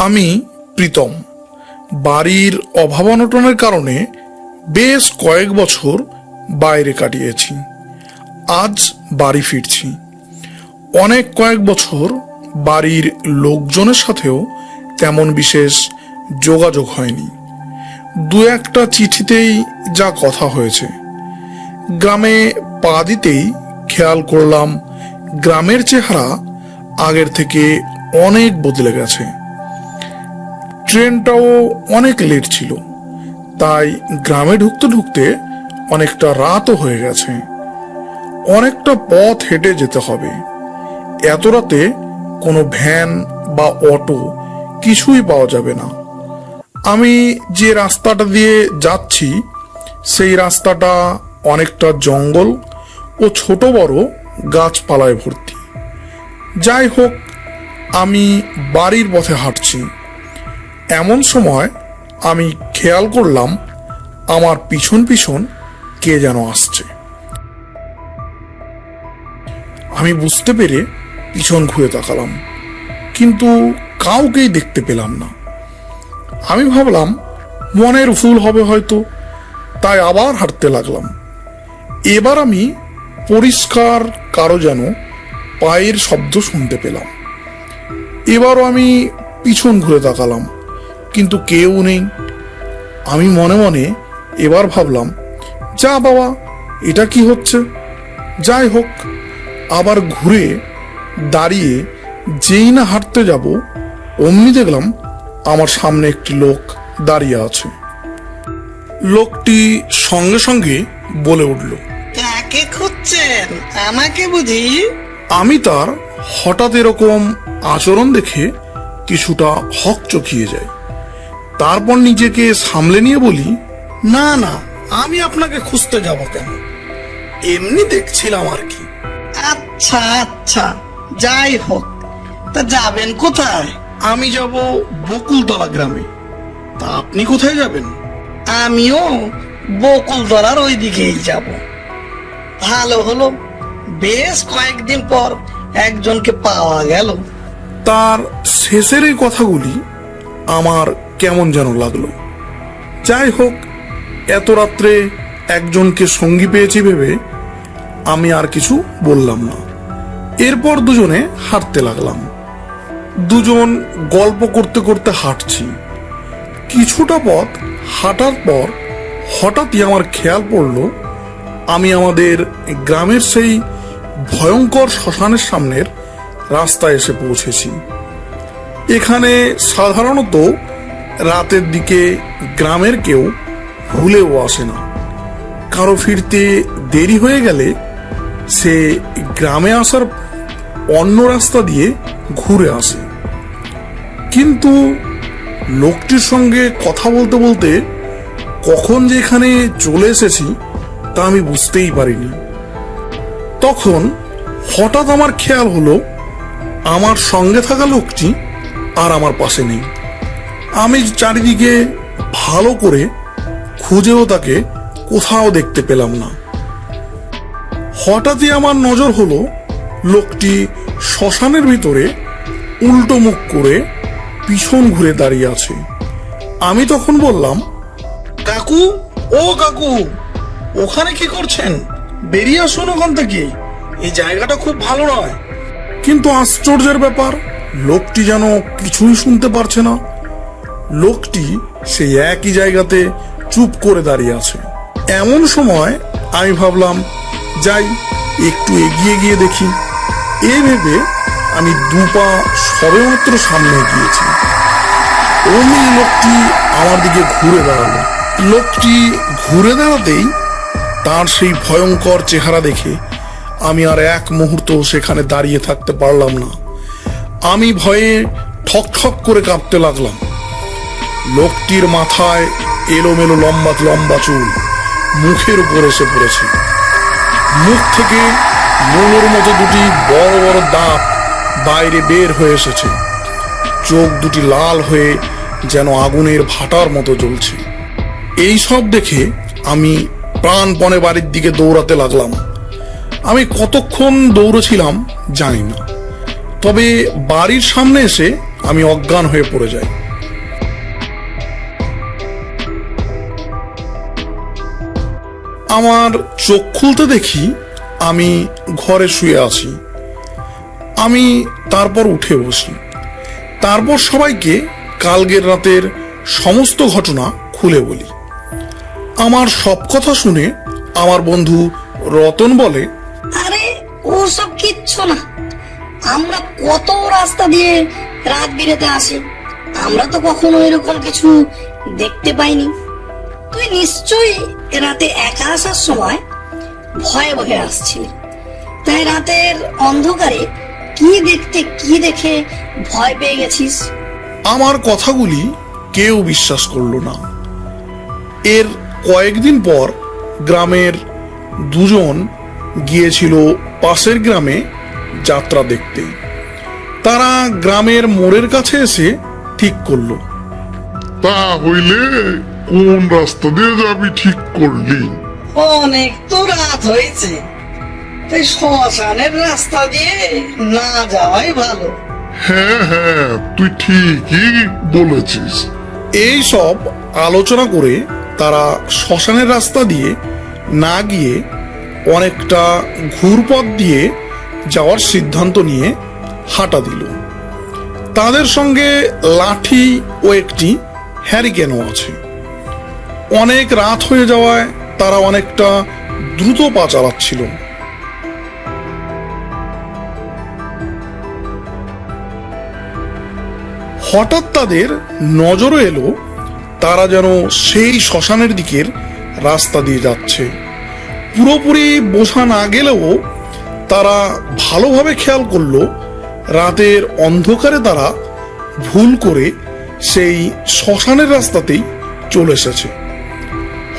আমি প্রীতম। বাড়ির অভাব অনটনের কারণে বেশ কয়েক বছর বাইরে কাটিয়েছি। আজ বাড়ি ফিরছি। অনেক কয়েক বছর বাড়ির লোকজনের সাথেও তেমন বিশেষ যোগাযোগ হয়নি। দু একটা চিঠিতেই যা কথা হয়েছে। গ্রামে পা দিতেই খেয়াল করলাম, গ্রামের চেহারা আগের থেকে অনেক বদলে গেছে। ট্রেনটাও অনেক লেট ছিল। তাই গ্রামে ঢুকতে ঢুকতে অনেকটা রাতও হয়ে গেছে। অনেকটা পথ হেঁটে যেতে হবে। এত রাতে কোনো ভ্যান বা অটো কিছুই পাওয়া যাবে না। আমি যে রাস্তাটা দিয়ে যাচ্ছি, সেই রাস্তাটা অনেকটা জঙ্গল ও ছোট বড় গাছপালায় ভর্তি। যাই হোক, আমি বাড়ির পথে হাঁটছি। এমন সময় আমি খেয়াল করলাম আমার পিছন পিছন কে যেন আসছে। আমি বুঝতে পেরে পিছন ঘুরে তাকালাম, কিন্তু কাউকেই দেখতে পেলাম না। আমি ভাবলাম, মনের ভুল হবে হয়তো, তাই আবার হাঁটতে লাগলাম। এবার আমি পরিষ্কার কারও যেন পায়ের শব্দ শুনতে পেলাম। এবারও আমি পিছন ঘুরে তাকালাম। কিন্তু কেউ নেই। আমি মনে মনে এবার ভাবলাম যা বাবা এটা কি হচ্ছে? যাই হোক আবার ঘুরে দাঁড়িয়ে যেই না হাঁটতে যাব অমনি দেখলাম আমার সামনে একটি লোক দাঁড়িয়ে আছে। লোকটি সঙ্গে সঙ্গে বলে উঠল কাকে খুঁজছেন? আমাকে বুঝি? আমি তার হঠাৎ এরকম আচরণ দেখে কিছুটা হক চকিয়ে যাই। তারপর নিজেকে সামলে নিয়ে বলি না না আমি আপনাকে খুঁজতে যাব কেন? এমনি দেখছিলাম আর কি। আচ্ছা আচ্ছা যাই হোক তা যাবেন কোথায়? আমি যাব বকুলতলা গ্রামে। তা আপনি কোথায় যাবেন? আমিও বকুলতলার ওই দিকেই যাব। ভালো হলো বেশ কয়েকদিন পর একজনকে পাওয়া গেল। তার শেষের এই কথাগুলি আমার কেমন যেন লাগল। যাই হোক এত রাত্রে একজনকে সঙ্গী পেয়েছি ভেবে আমি আর কিছু বললাম না। এরপর দুজনে হাঁটতে লাগলাম। দুজন গল্প করতে করতে হাঁটছি। কিছুটা পথ হাঁটার পর হঠাৎই আমার খেয়াল পড়ল, আমি আমাদের গ্রামের সেই ভয়ঙ্কর শ্মশানের সামনের রাস্তায় এসে পৌঁছেছি। এখানে সাধারণত রাতের দিকে গ্রামের কেউ ভুলেও আসে না। কারও ফিরতে দেরি হয়ে গেলে সে গ্রামে আসার অন্য রাস্তা দিয়ে ঘুরে আসে। কিন্তু লোকটির সঙ্গে কথা বলতে বলতে কখন যে এখানে চলে এসেছি তা আমি বুঝতেই পারিনি। তখন হঠাৎ আমার খেয়াল হলো, আমার সঙ্গে থাকা লোকটি আর আমার পাশে নেই। আমি চারিদিকে ভালো করে খুঁজেও তাকে কোথাও দেখতে পেলাম না। হঠাৎই আমার নজর হলো লোকটি শ্মশানের ভিতরে উল্টো মুখ করে পিছন ঘুরে দাঁড়িয়ে আছে। আমি তখন বললাম, কাকু, ও কাকু, ওখানে কি করছেন? বেরিয়ে আসুন ওখান থেকে। এই জায়গাটা খুব ভালো নয়। কিন্তু আশ্চর্যের ব্যাপার, লোকটি যেন কিছুই শুনতে পারছে না। লোকটি সেই একই জায়গাতে চুপ করে দাঁড়িয়ে আছে। এমন সময় আমি ভাবলাম, যাই, একটু এগিয়ে গিয়ে দেখি। এই ভেবে আমি দু পা সবেমাত্র সামনে গিয়েছি অমনি লোকটি আমার দিকে ঘুরে দাঁড়াল লোকটি ঘুরে দাঁড়াতেই তার সেই ভয়ঙ্কর চেহারা দেখে আমি আর এক মুহূর্ত সেখানে দাঁড়িয়ে থাকতে পারলাম না। আমি ভয়ে ঠক ঠক করে কাঁপতে লাগলাম। লোকটির মাথায় এলোমেলো লম্বা লম্বা চুল। মুখের উপর এসে পড়েছে। মুখ থেকে মোড়ের মতো দুটি বড় বড় দাঁত বাইরে বের হয়ে এসেছে। চোখ দুটি লাল হয়ে যেন আগুনের ভাটার মতো জ্বলছে। এই সব দেখে আমি প্রাণপণে বাড়ির দিকে দৌড়াতে লাগলাম। আমি কতক্ষণ দৌড়েছিলাম জানি না। তবে বাড়ির সামনে এসে আমি অজ্ঞান হয়ে পড়ে যাই। আমার চোখ খুলতে দেখি আমি ঘরে শুয়ে আছি। আমি তারপর উঠে বসি। তারপর সবাইকে কালগের রাতের সমস্ত ঘটনা খুলে বলি। আমার সব কথা শুনে আমার বন্ধু রতন বলে, আরে, ওসব কিচ্ছু না। আমরা কত রাস্তা দিয়ে রাত বিরেতে আসি। আমরা তো কখনো এরকম কিছু দেখতে পাইনি। তুই নিশ্চয়ই রাতে একা আসার সময় ভয়ে ভয়ে আসছিলি। তাই রাতের অন্ধকারে কি দেখতে কি দেখে ভয় পেয়ে গেছিস? আমার কথাগুলি কেউ বিশ্বাস করল না। এর কয়েকদিন পর গ্রামের দুজন গিয়েছিল পাশের গ্রামে যাত্রা দেখতে। তারা গ্রামের মোড়ের কাছে এসে ঠিক করল। তা হইলে কোন রাস্তা দিয়ে যাবি ঠিক করলি অনেক তো রাত হয়েছে। তাই শ্মশানের রাস্তা দিয়ে না যাওয়াই ভালো। হ্যাঁ হ্যাঁ তুই ঠিকই বলেছিস। এই সব আলোচনা করে তারা শ্মশানের রাস্তা দিয়ে না গিয়ে অনেকটা ঘুরপথ দিয়ে যাওয়ার সিদ্ধান্ত নিয়ে হাঁটা দিল। তাদের সঙ্গে লাঠি ও একটি হ্যারিকেনও আছে। অনেক রাত হয়ে যাওয়ায় তারা অনেকটা দ্রুত পা চালাচ্ছিল। হঠাৎ তাদের নজরও এলো, তারা যেন সেই শ্মশানের দিকের রাস্তা দিয়ে যাচ্ছে। পুরোপুরি বোঝা না গেলেও তারা ভালোভাবে খেয়াল করল, রাতের অন্ধকারে তারা ভুল করে সেই শ্মশানের রাস্তাতেই চলে এসেছে।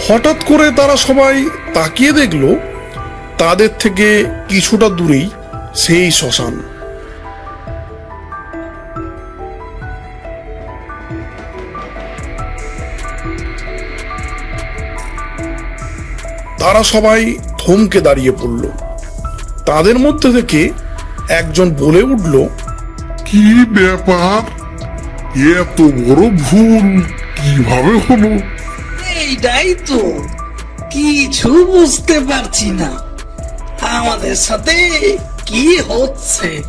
হঠাৎ করে তারা সবাই তাকিয়ে দেখল তাদের থেকে কিছুটা দূরেই সেই শ্মশান। তারা সবাই থমকে দাঁড়িয়ে পড়ল। তাদের মধ্যে থেকে একজন বলে উঠল, কি ব্যাপার? এত বড় ভুল কীভাবে হলো? এইটাই তো। কিছু বুঝতে পারছি না। আমাদের সাথে কি হচ্ছে?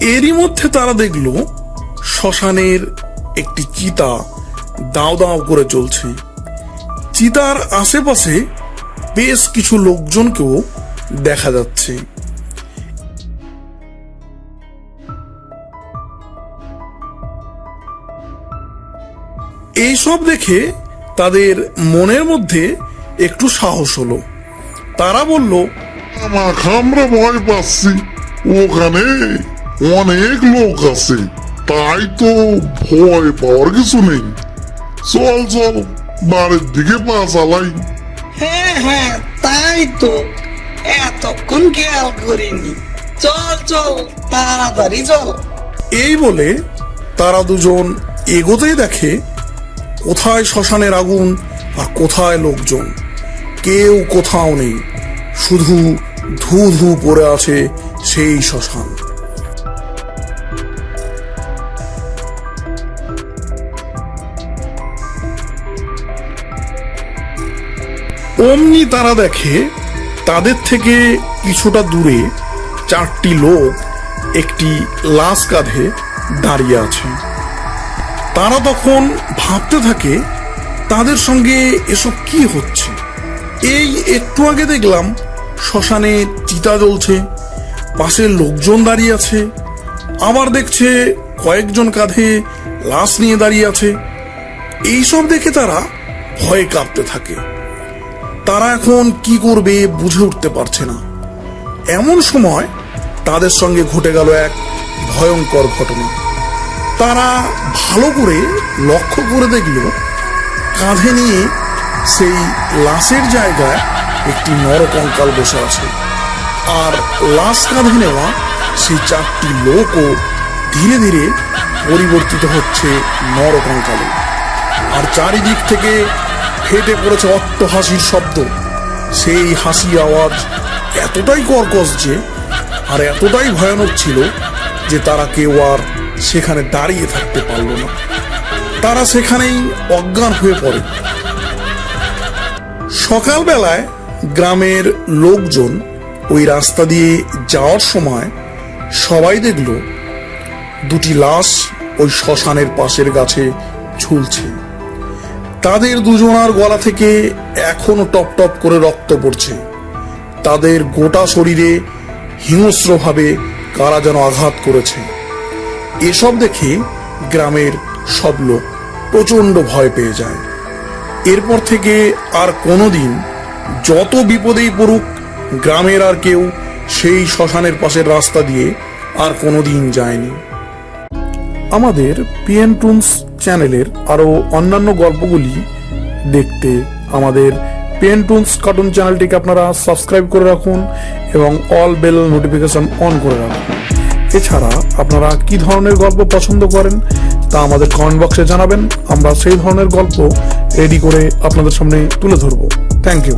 এরই মধ্যে তারা দেখল, শ্মশানের একটি চিতা দাও দাও করে চলছে। চিতার আশেপাশে বেশ কিছু লোকজনকেও দেখা যাচ্ছে। এইসব দেখে তাদের মনের মধ্যে একটু সাহস হলো। তারা বলল আমরা ভয় পাচ্ছি। ওখানে অনেক লোক আছে। তাই তো ভয় পাওয়ার কিছু নেই। চল চল বাড়ির দিকে পা চালাই। হ্যাঁ হ্যাঁ তাই তো। এতক্ষণ খেয়াল করিনি। চল চল তাড়াতাড়ি চল। এই বলে তারা দুজন এগোতেই দেখে কোথায় শ্মশানের আগুন আর কোথায় লোকজন? কেউ কোথাও নেই, শুধু ধু ধু পড়ে আছে সেই শ্মশান। অমনি তারা দেখে তাদের থেকে কিছুটা দূরে চারটি লোক একটি লাশ কাঁধে দাঁড়িয়ে আছে। তারা তখন ভাবতে থাকে, তাদের সঙ্গে এসব কি হচ্ছে? এই একটু আগে দেখলাম, শ্মশানে চিতা জ্বলছে, পাশে লোকজন দাঁড়িয়ে আছে, আবার দেখছে কয়েকজন কাঁধে লাশ নিয়ে দাঁড়িয়ে আছে। এইসব দেখে তারা ভয়ে কাঁপতে থাকে। তারা এখন কি করবে বুঝে উঠতে পারছে না। এমন সময় তাদের সঙ্গে ঘটে গেল এক ভয়ঙ্কর ঘটনা। তারা ভালো করে লক্ষ্য করে দেখল, কাঁধে নিয়ে সেই লাশের জায়গায় একটি নরকঙ্কাল বসে আছে। আর লাশ কাঁধে নেওয়া সেই চারটি লোকও ধীরে ধীরে পরিবর্তিত হচ্ছে নরকঙ্কালে। আর চারিদিক থেকে ফেটে পড়েছে অট্ট হাসির শব্দ। সেই হাসি আওয়াজ এতটাই কর্কশ যে, আর এতটাই ভয়ানক ছিল যে তারা কেউ আর সেখানে দাঁড়িয়ে থাকতে পারল না। তারা সেখানেই অজ্ঞান হয়ে পড়ে। সকালবেলায় গ্রামের লোকজন ওই রাস্তা দিয়ে যাওয়ার সময় সবাই দেখল দুটি লাশ ওই শ্মশানের পাশের গাছে ঝুলছে। তাদের দুজনার গলা থেকে এখনও টপ টপ করে রক্ত পড়ছে। তাদের গোটা শরীরে হিংস্রভাবে কারা যেন আঘাত করেছে। এসব দেখে গ্রামের সব লোক প্রচণ্ড ভয় পেয়ে যায়। এরপর থেকে আর কোনোদিন যত বিপদেই পড়ুক, গ্রামের আর কেউ সেই শ্মশানের পাশের রাস্তা দিয়ে আর কোনোদিন যায়নি। আমাদের পিএন টুনস চ্যানেলের আরও অন্যান্য গল্পগুলি দেখতে আমাদের পিএন টুনস কার্টুন চ্যানেলটিকে আপনারা সাবস্ক্রাইব করে রাখুন এবং অল বেল নোটিফিকেশন অন করে রাখুন। এছাড়া আপনারা কি ধরনের গল্প পছন্দ করেন তা আমাদের কমেন্ট বক্সে জানাবেন। আমরা সেই ধরনের গল্প রেডি করে আপনাদের সামনে তুলে ধরবো। Thank you